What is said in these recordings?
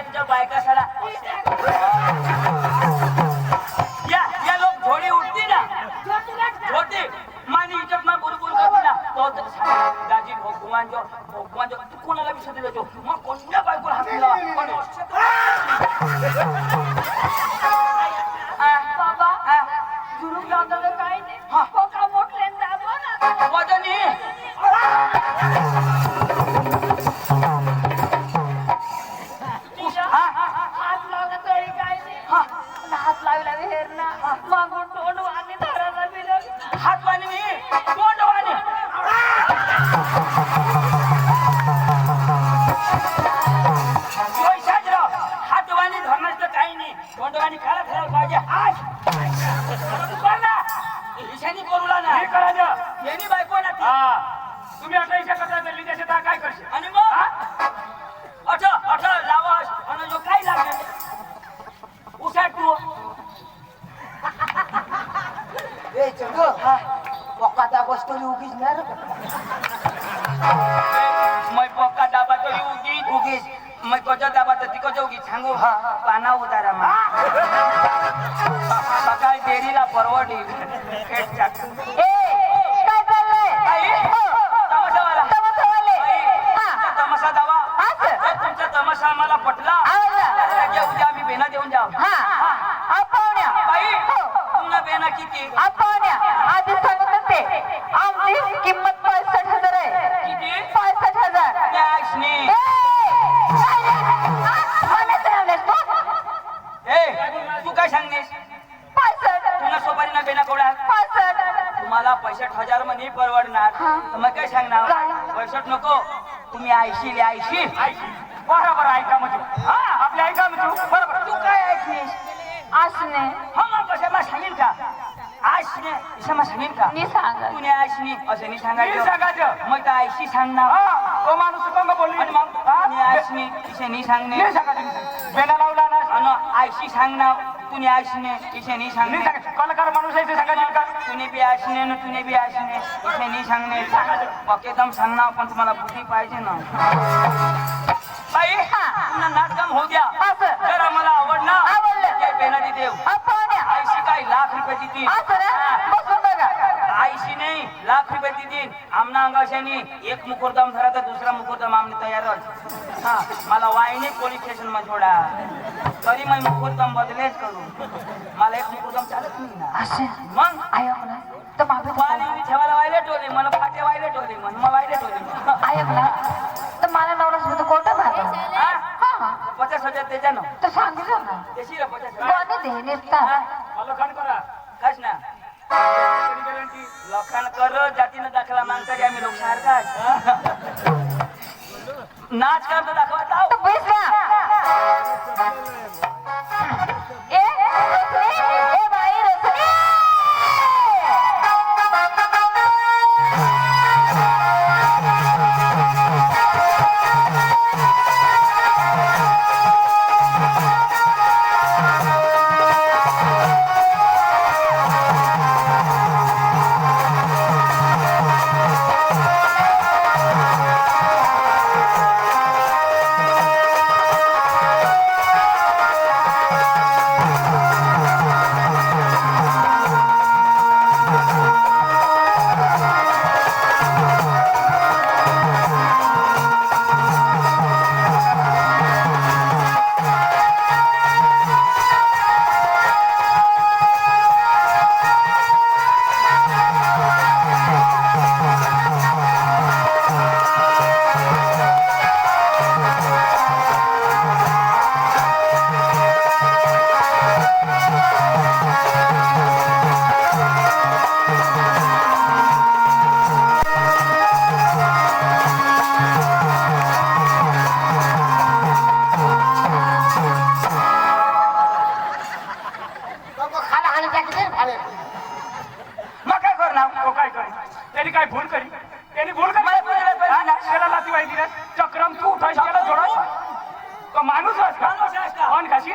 একটা বাইক আসার me hacéis eso? तुम्हाला पैसठ हजार मध्ये परवडणार. तर मग काय सांगणार? पैसठ नको. तुम्ही ऐंशी ले ऐंशी. बरोबर ऐका म्हणजे हा आपल्या ऐका म्हणजे बरोबर. तू काय ऐकलीस? असणे हा मग कशाला सांगेल का? आशने. सांगेल का? मी सांगा तुने आशनी. असं नाही मी सांगायचं. सांगायचं. मग तर सांगणार. तो माणूस बोलली? आणि मग? आशनी. सांगणे सांगायचं बेना लावला ना? आणि ऐंशी सांगणार. तुने आशने इशे नाही मी सांगणे कलाकार माणूस आहे ते सांगायचं का तुने बी आशने न तुने बी आशने इशे नाही सांगणे पक्केदम सांगणार पण तुम्हाला बुद्धी पाहिजे ना. बाई पुन्हा नाटकम होऊ द्या. जर आम्हाला आवडला. आवडलं. बेनादी देव. हा आईशी काय लाख रुपये देतील आईशी नाही लाख रुपये देतील. आमना अंगाशाने एक मुकुरदम धरा तर दुसरा मुकुरदम आमने तयारच हा मला वाईने पोलीस स्टेशनमध्ये सोडा. तरी मग मुकुरदम बदलेच करू. मला एक मुकुरदम चालत नाही ना. मग? ना तर पाणी मी ठेवायला मला फाटे वायले टोले म्हण मग वायले टोले ऐक ना तर मला नवरा सुद्धा कोर्टात राहतो. हा? हा पचास हजार त्याच्या ना. तर सांगितलं ना. पचास कोणी दे नाच करतो रे चक्रम तू उठायस त्याला जोडायस तो माणूस आहेस का? कोण खाशी?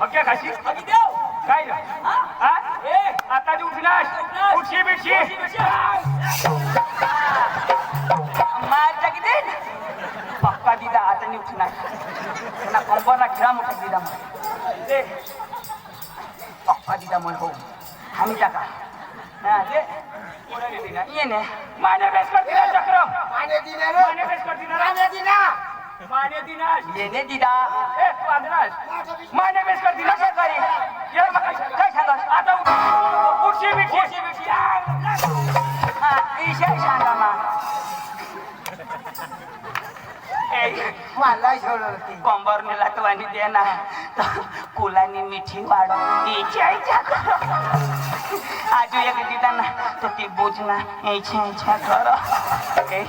हक्या खाशी. काय आता जी उठलास. उठशी बिटशी? मारता किती? पक्का दिदा आता नाही उठणार. त्यांना कंबरला खिळा मोठा दिदा मग ले पक्का दिदा मग हो. आम्ही टाका हा? ये ने. माने बेस करती ना चक्रम? पाणी दिले माने बेस करती ना? पाणी दिला माने दिनाश ये ने दिदा ए तू आंधळास माने बेस करती ना कशा करे ये काय काय सांगास आता उठ. उठशी हा ईशा सांगा मा ए मला सोडलं ती कंबरने लाटवानी दे ना कुलानी मिठी वाढव इच्छा इच्छा कर आजू एक दिदा ना तो ती बुझ ना इच्छा इच्छा कर ए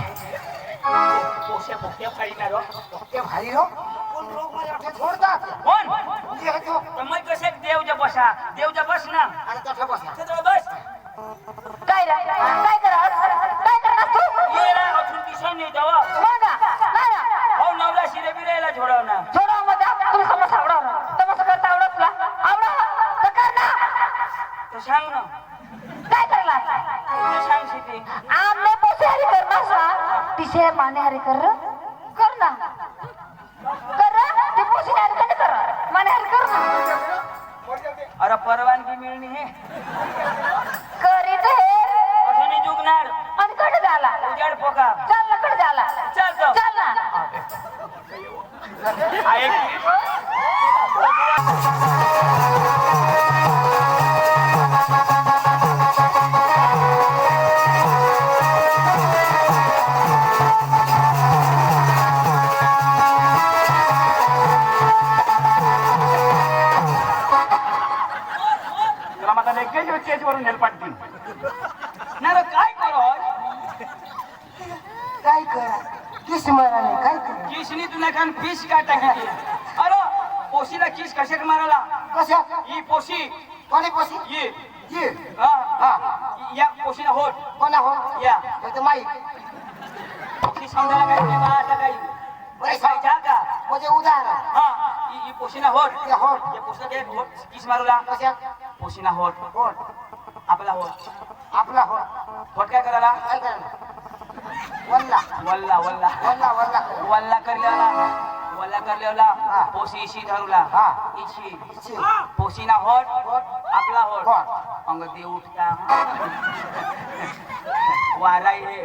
पोशे पोशे फाडी ना रो ते भारी हो कोण लोक माझ्या वाटेत सोडतात कोण जे आहे तो तर मग कसे देवजा बसा देवजा बस ना आणि तसं बसा तिथं बस काय रे सांग ना. काय करला तू. सांग आमने पोसे हरी तिसे माने हरी कर. कर ना. कर र. ते पोसे हरी कर. कर माने हरी कर ना. अरे परवानगी मिळणी हे. करीत हे. अजून जुगणार. आणि कडे झाला. उजाड पोका चाल ना कडे झाला. चल चाल ना. कशा ही पोशी. कोणी पशी? ये. ये. हा हा. या पोशीला होट कोणा हो या. तर माहीत. पोशी समजायला काय नाही बा आता काही. काय पाहिजे का म्हणजे उदाहरण. हा ही- ही पोशीना होट ते होट या पोशीला काय होट किस मारूला? कशा? पोशीना होट होट आपला होट आपला होट होट काय करायला? काय करा वल्ला. वल्ला वल्ला. वल्ला वल्ला. वल्ला करलेला करलेला हा. पोशी इशी धरूला हा. इशी इशी. पोशीना होट. आपला होट. अंग ते उठता वारा हे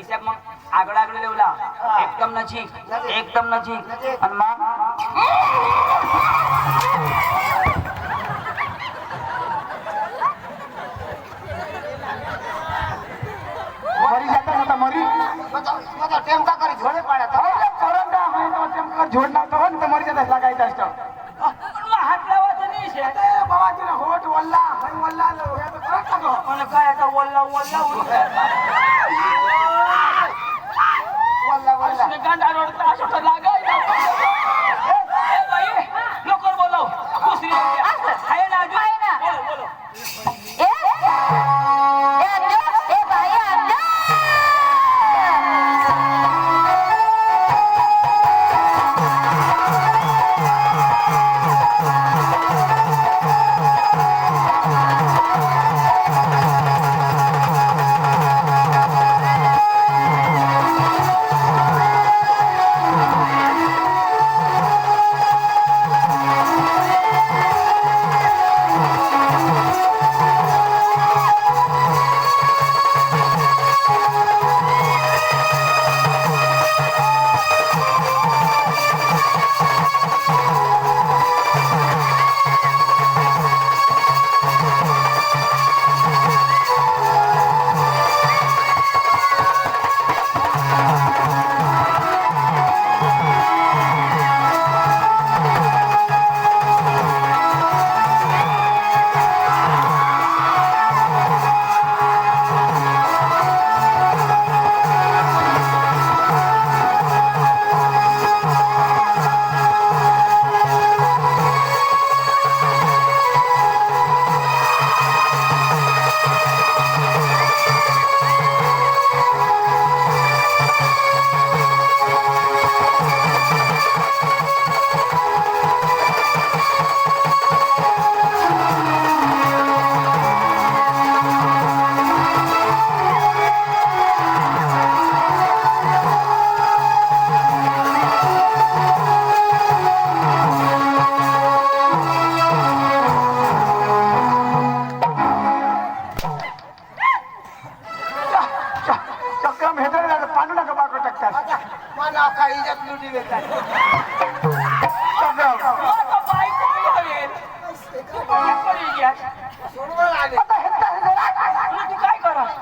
इशाक मग आगळ आगळ लेवला. एकदम नजीक. एकदम नजीक. आणि मग मरी जाता जाता मरी माझा टेमका करी तो चमका झोड ना तो तर मरी जाता लागायचं असतं पण मग हात लावायचं नाही शे. ए बाबा तुला होट वल्ला हय वल्ला लो हे तर करत टाको पण काय आता वल्ला वल्ला उठता वल्ला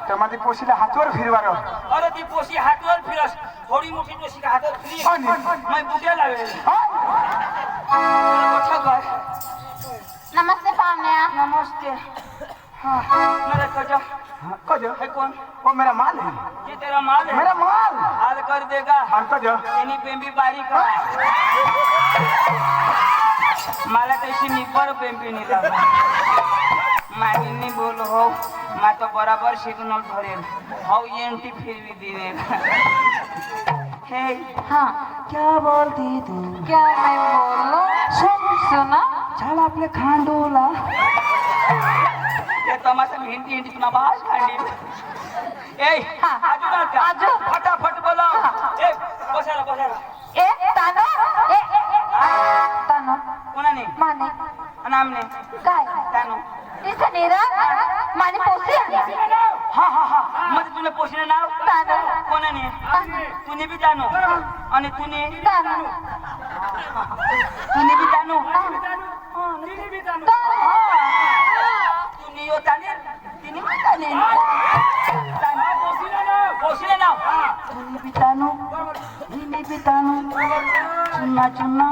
करा तर माझी पोशीला हातवर फिरवार अरे ती पोशी हातवर फिरस थोडी मोठी पोशी का हातवर फिरी आणि? मैं बुद्या लावेल मोठा घर नमस्ते पाहुण्या नमस्ते मेरा कजो कजो है कौन वो मेरा माल है ये तेरा माल है मेरा माल हाल कर देगा और कजो तेनी पेंबी बारी का मला तशी निपर पेंबी नाही लागत मागीनी बोल हो मा तो बराबर सिग्नल धरेल हो एंटी फिरवी दिलेल हे हाँ. क्या बोलती तू? क्या मैं बोलूं? सुन. सुना. चल आपले खांडोला ये तमाशा हिंदी हिंदी तुला भाष खांडी ए हा. आजू ना का आजू. फटाफट बोला ए बसायला बसायला. ए तानो. ए ए, ए. तानो. कोणाने? माने. नामने काय? तानो. इसका नेरा. माने पोसे हा हा हा. म्हणजे तुला पोषणे नाव? कोणाने? तुने बी जाणो. आणि तुने? तानो तुने बी जाणो. तानो तुने यो जाणे. तिने बी जाणे. पोषणे नाव. तुने बी जाणो. तिने बी जाणो. चुन्ना चुन्ना.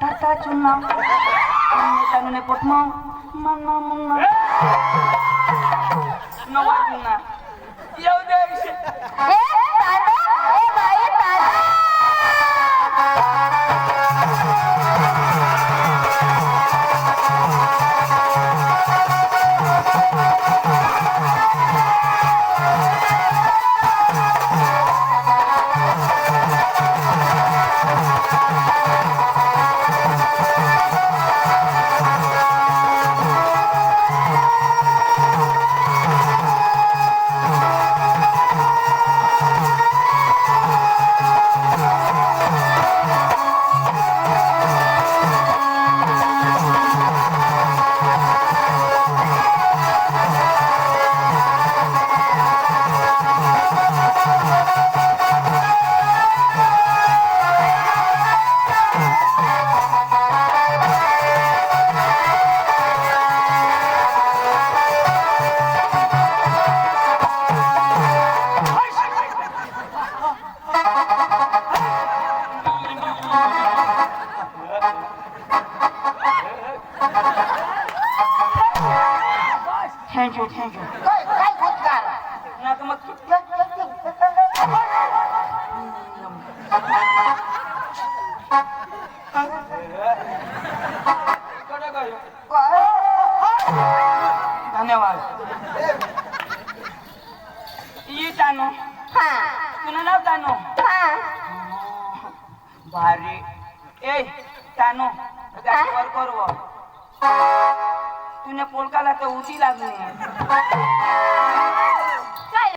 टाटा चुन्ना. तुने जाणूने पोटमो. मन्ना मुन्ना. नवा चुन्ना येऊ दे